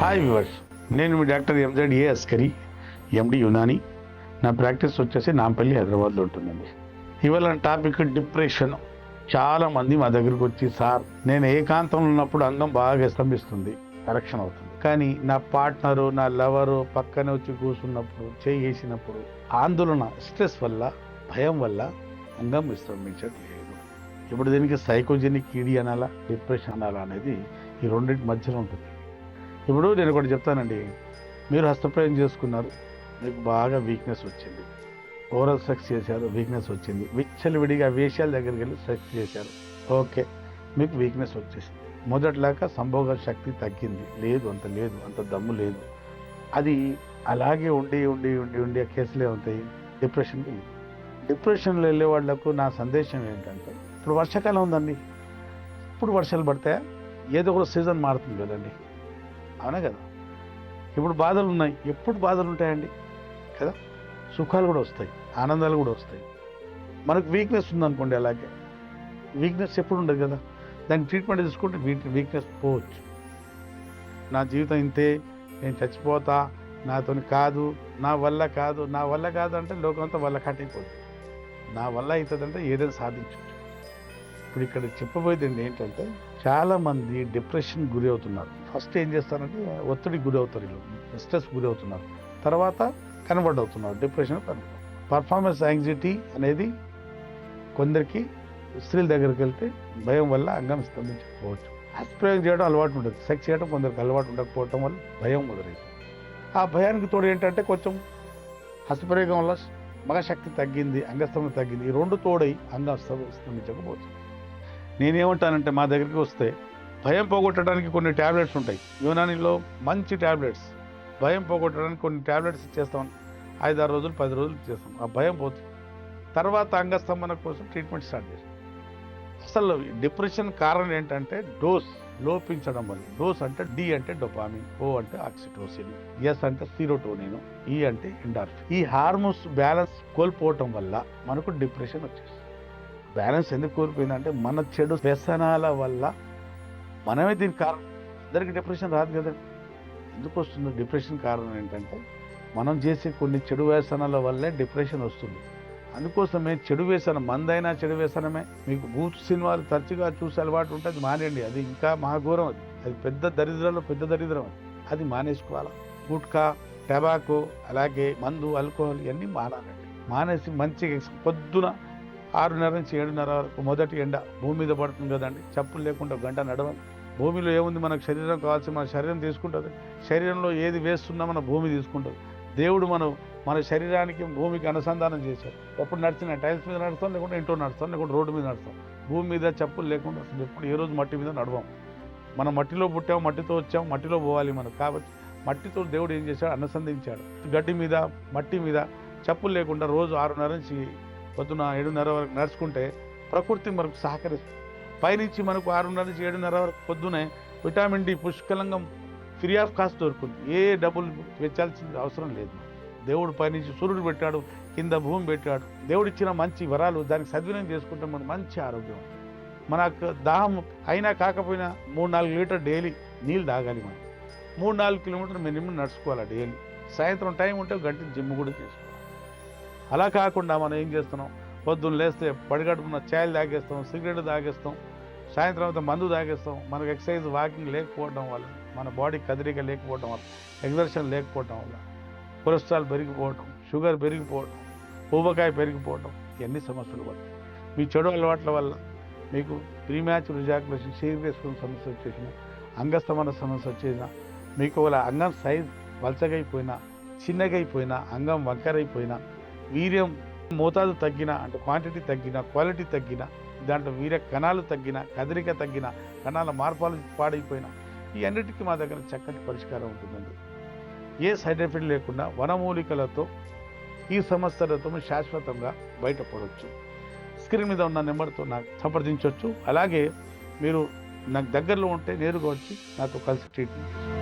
Hi viewers నేను మీ doctor M Z A Askari MD Unani నా practice వచ్చేసి నాంపల్లి హైదరాబాద్లో ఉంటుందండి. ఇవాళ టాపిక్ డిప్రెషన్. చాలామంది మా దగ్గరకు వచ్చి సార్ నేను ఏకాంతంలో ఉన్నప్పుడు అంగం బాగా స్తంభిస్తుంది కరెక్షన్ అవుతుంది. కానీ నా పార్ట్నరు నా లవరు పక్కన వచ్చి కూర్చున్నప్పుడు చేయి వేసినప్పుడు ఆందోళన స్ట్రెస్ వల్ల భయం వల్ల అంగం విశ్రమించట్లేదు ఇప్పుడు దీనికి సైకోజెనిక్ ఈడీ అనాలా డిప్రెషన్ అనాలా అనేది ఈ రెండింటి మధ్యలో ఉంటుంది. ఇప్పుడు నేను ఒకటి చెప్తానండి. మీరు హస్తప్రయం చేసుకున్నారు మీకు బాగా వీక్నెస్ వచ్చింది. ఓవరాల్ సెక్స్ చేశారు వీక్నెస్ వచ్చింది. విచ్చలవిడిగా వేషాల దగ్గరికి వెళ్ళి సెక్స్ చేశారు. ఓకే మీకు వీక్నెస్ వచ్చేసింది. మొదట్లాగా సంభోగ శక్తి తగ్గింది. లేదు అంత లేదు అంత దమ్ము లేదు. అది అలాగే ఉండి ఉండి ఉండి ఉండి ఆ కేసులే ఏమవుతాయి డిప్రెషన్కి డిప్రెషన్లో వెళ్ళే వాళ్ళకు నా సందేశం ఏంటంటే ఇప్పుడు వర్షాకాలం ఉందండి. ఇప్పుడు వర్షాలు పడితే ఏదో ఒక సీజన్ మారుతుంది కదండి. అవునా కదా? ఇప్పుడు బాధలు ఉన్నాయి. ఎప్పుడు బాధలు ఉంటాయండి? కదా? సుఖాలు కూడా వస్తాయి. ఆనందాలు కూడా వస్తాయి. మనకు వీక్నెస్ ఉందనుకోండి అలాగే. వీక్నెస్ ఎప్పుడు ఉండదు కదా? దానికి ట్రీట్మెంట్ తీసుకుంటే వీక్ వీక్నెస్ పోవచ్చు. నా జీవితం ఇంతే. నేను చచ్చిపోతా. నాతో కాదు. నా వల్ల కాదు. నా వల్ల కాదు అంటే లోకంతో వల్ల కట్టిపోదు నా వల్ల అవుతుందంటే ఏదైనా సాధించవచ్చు. ఇప్పుడు ఇక్కడ చెప్పబోయేది ఏంటంటే చాలా మంది డిప్రెషన్ గురి అవుతున్నారు. ఫస్ట్ ఏం చేస్తారంటే ఒత్తిడికి గురి అవుతారు వీళ్ళు. స్ట్రెస్ గురి అవుతున్నారు. తర్వాత కన్వర్ట్ అవుతున్నారు డిప్రెషన్ కన్వర్ట్ పర్ఫార్మెన్స్ యాంగ్జైటీ అనేది కొందరికి స్త్రీల దగ్గరికి వెళ్తే భయం వల్ల అంగం స్తంభించకపోవచ్చు హస్తప్రయోగం చేయడం అలవాటు ఉంటుంది సెక్స్ చేయడం కొందరికి అలవాటు ఉండకపోవటం వల్ల భయం మొదలైంది. ఆ భయానికి తోడు ఏంటంటే కొంచెం హస్తప్రయోగం వల్ల మగశక్తి తగ్గింది అంగస్తంభం తగ్గింది. ఈ రెండు తోడై అంగం స్తం- నేనేమంటానంటే మా దగ్గరికి వస్తే భయం పోగొట్టడానికి కొన్ని ట్యాబ్లెట్స్ ఉంటాయి. యునానిలో మంచి ట్యాబ్లెట్స్ భయం పోగొట్టడానికి కొన్ని ట్యాబ్లెట్స్ ఇచ్చేస్తాం. ఐదారు రోజులు పది రోజులు ఇచ్చేస్తాం. ఆ భయం పోతుంది. తర్వాత అంగస్తంభన కోసం ట్రీట్మెంట్ స్టార్ట్ చేస్తాం అసలు డిప్రెషన్ కారణం ఏంటంటే డోస్ లోపించడం వల్ల. డోస్ అంటే డి అంటే డొపామిన్ ఓ అంటే ఆక్సిటోసిన్ ఎస్ అంటే సీరోటోనిన్ ఈ అంటే ఎండార్ఫిన్. ఈ హార్మోన్స్ బ్యాలెన్స్ కోల్పోవటం వల్ల మనకు డిప్రెషన్ వచ్చేస్తుంది. బ్యాలెన్స్ ఎందుకు కోల్పోయిందంటే మన చెడు వ్యసనాల వల్ల మనమే దీనికి కారణం. అందరికి డిప్రెషన్ రాదు కదా. ఎందుకు వస్తుంది డిప్రెషన్ కారణం ఏంటంటే మనం చేసే కొన్ని చెడు వ్యసనాల వల్లే డిప్రెషన్ వస్తుంది. అందుకోసమే చెడు వ్యసనం మందైనా చెడు వ్యసనమే. మీకు బూత్ సినిమాలు తరచుగా చూసే అలవాటు ఉంటే అది మానేయండి. అది ఇంకా మహాఘోరం అది. అది పెద్ద దరిద్రంలో పెద్ద దరిద్రం అది. అది మానేసుకోవాలి? గుట్కా టబాకో అలాగే మందు ఆల్కహాల్ ఇవన్నీ మానాలండి మానేసి మంచిగా పొద్దున ఆరున్నర నుంచి ఏడున్నర వరకు మొదటి ఎండ భూమి మీద పడుతుంది కదండి. చెప్పులు లేకుండా గంట నడవం. భూమిలో ఏముంది? మనకు శరీరం కావాల్సి మన శరీరం తీసుకుంటుంది. శరీరంలో ఏది వేస్తున్నా మన భూమి తీసుకుంటుంది. దేవుడు మనం మన శరీరానికి భూమికి అనుసంధానం చేశాడు. అప్పుడు నడిచిన టైల్స్ మీద నడుస్తాం లేకుంటే ఇంట్లో నడుస్తాం లేకుంటే రోడ్డు మీద నడుస్తాం. భూమి మీద చెప్పులు లేకుండా అసలు ఎప్పుడు ఏ రోజు మట్టి మీద నడవం. మనం మట్టిలో పుట్టాం మట్టితో వచ్చాం మట్టిలో పోవాలి మనం. కాబట్టి మట్టితో దేవుడు ఏం చేశాడు? అనుసంధించాడు. గడ్డి మీద మట్టి మీద చెప్పులు లేకుండా రోజు ఆరున్నర నుంచి పొద్దున ఏడున్నర వరకు నడుచుకుంటే ప్రకృతి మనకు సహకరిస్తుంది. పైనుంచి మనకు ఆరున్నర నుంచి ఏడున్నర వరకు పొద్దునే విటామిన్ డి పుష్కలంగా ఫ్రీ ఆఫ్ కాస్ట్ దొరుకుతుంది. ఏ డబ్బులు వెచ్చాల్సిన అవసరం లేదు. దేవుడు పైనుంచి సూర్యుడు పెట్టాడు కింద భూమి పెట్టాడు. దేవుడు ఇచ్చిన మంచి వరాలు దానికి సద్వినియోగం చేసుకుంటే మనకు మంచి ఆరోగ్యం మనకు దాహం అయినా కాకపోయినా మూడు నాలుగు లీటర్ డైలీ నీళ్ళు తాగాలి మనం. మూడు నాలుగు కిలోమీటర్లు మినిమం నడుచుకోవాలి డైలీ. సాయంత్రం టైం ఉంటే గంట జిమ్ కూడా చేసుకోవాలి. అలా కాకుండా మనం ఏం చేస్తున్నాం? పొద్దున్న లేస్తే పడిగడుపున ఛాయలు తాగేస్తాం సిగరెట్ తాగేస్తాం సాయంత్రం అయితే మందు తాగేస్తాం. మనకు ఎక్సర్సైజ్ వాకింగ్ లేకపోవడం వల్ల మన బాడీ కదిరిక లేకపోవడం వల్ల ఎగ్జర్షన్ లేకపోవడం వల్ల కొలెస్ట్రాల్ పెరిగిపోవడం షుగర్ పెరిగిపోవడం ఊబకాయ పెరిగిపోవడం ఇవన్నీ సమస్యలు పడతాయి మీ చెడు అలవాట్ల వల్ల మీకు ప్రీ మ్యాచ్ షేర్ వేసుకున్న సమస్య వచ్చేసిన అంగస్తమన సమస్య వచ్చేసిన మీకు వాళ్ళ అంగం సైజ్ వలసగైపోయినా చిన్నగైపోయినా అంగం వంకరైపోయినా వీర్యం మోతాదు తగ్గిన అంటే క్వాంటిటీ తగ్గిన క్వాలిటీ తగ్గిన దాంట్లో వీర్య కణాలు తగ్గిన కదలిక తగ్గిన కణాల మార్పాలు పాడైపోయినా ఈ అన్నిటికీ మా దగ్గర చక్కటి పరిష్కారం ఉంటుందండి. ఏ సైడ్ ఎఫెక్ట్ లేకుండా వనమూలికలతో ఈ సమస్యలతో శాశ్వతంగా బయటపడవచ్చు స్క్రీన్ మీద ఉన్న నెంబర్తో నాకు సంప్రదించవచ్చు అలాగే మీరు నాకు దగ్గరలో ఉంటే నేరుగా వచ్చి నాతో కలిసి ట్రీట్మెంట్